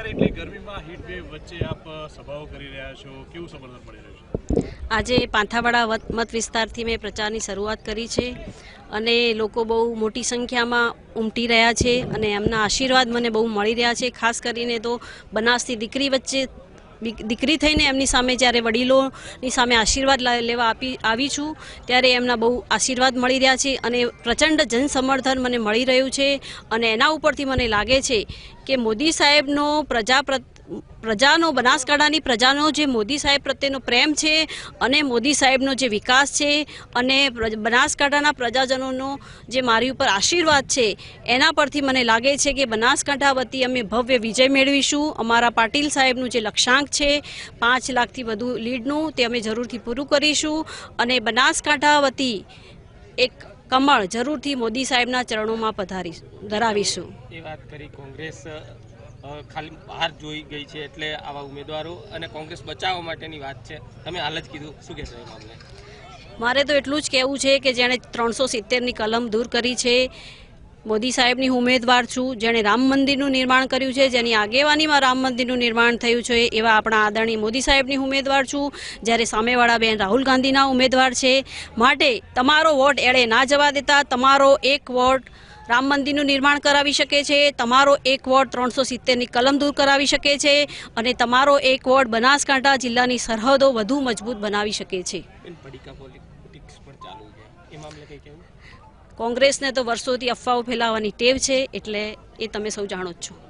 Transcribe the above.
અત્યારે એટલી ગરમીમાં આજે પાંથાવાડા મત વિસ્તારથી મેં પ્રચારની શરૂઆત કરી છે અને લોકો બહુ મોટી સંખ્યામાં ઉમટી રહ્યા છે અને એમના આશીર્વાદ મને બહુ મળી રહ્યા છે. ખાસ કરીને તો બનાસથી દીકરી વચ્ચે દીકરી થઈને એમની સામે જ્યારે વડીલોની સામે આશીર્વાદ લેવા આપી, આવી છું ત્યારે એમના બહુ આશીર્વાદ મળી રહ્યા છે અને પ્રચંડ જનસમર્થન મને મળી રહ્યું છે અને એના ઉપરથી મને લાગે છે કે મોદી સાહેબનો પ્રજા પ્રજાનો બનાસકાંઠાની પ્રજાનો જે મોદી સાહેબ પ્રત્યેનો પ્રેમ છે અને મોદી સાહેબનો જે વિકાસ છે અને બનાસકાંઠાના પ્રજાજનોનો જે મારી ઉપર આશીર્વાદ છે, એના પરથી મને લાગે છે કે બનાસકાંઠા વતી અમે ભવ્ય વિજય મેળવીશું. અમારા પાટીલ સાહેબનું જે લક્ષ્યાંક છે, પાંચ લાખથી વધુ લીડનું, તે અમે જરૂરથી પૂરું કરીશું. અને બનાસકાંઠા વતી એક કમળ જરૂરથી મોદી સાહેબના ચરણોમાં પધારી ધરાવીશું. એ વાત કરી કોંગ્રેસ ખાલી બહાર જોઈ ગઈ છે એટલે આવા ઉમેદવારો અને કોંગ્રેસ બચાવવા માટેની વાત છે. તમે હાલ જ કીધું. શું કહેશો એ મામલે? મારે તો એટલું જ કહેવું છે કે જેણે ત્રણસો સિત્તેરની કલમ દૂર કરી છે મોદી સાહેબની ઉમેદવાર છું, જેણે રામ મંદિરનું નિર્માણ કર્યું છે, જેની આગેવાનીમાં રામ મંદિરનું નિર્માણ થયું છે, એવા આપણા આદરણીય મોદી સાહેબની ઉમેદવાર છું, જ્યારે સામેવાળા બેન રાહુલ ગાંધીના ઉમેદવાર છે. માટે તમારો વોટ એળે ના જવા દેતા, તમારો એક વોટ રામ મંદિરનું નિર્માણ કરાવી શકે છે, તમારો એક વોટ ત્રણસો સિત્તેરની કલમ દૂર કરાવી શકે છે, અને તમારો એક વોર્ડ બનાસકાંઠા જિલ્લાની સરહદો વધુ મજબૂત બનાવી શકે છે. કોંગ્રેસને તો વર્ષોથી અફવાઓ ફેલાવવાની ટેવ છે એટલે એ તમે સૌ જાણો જ છો.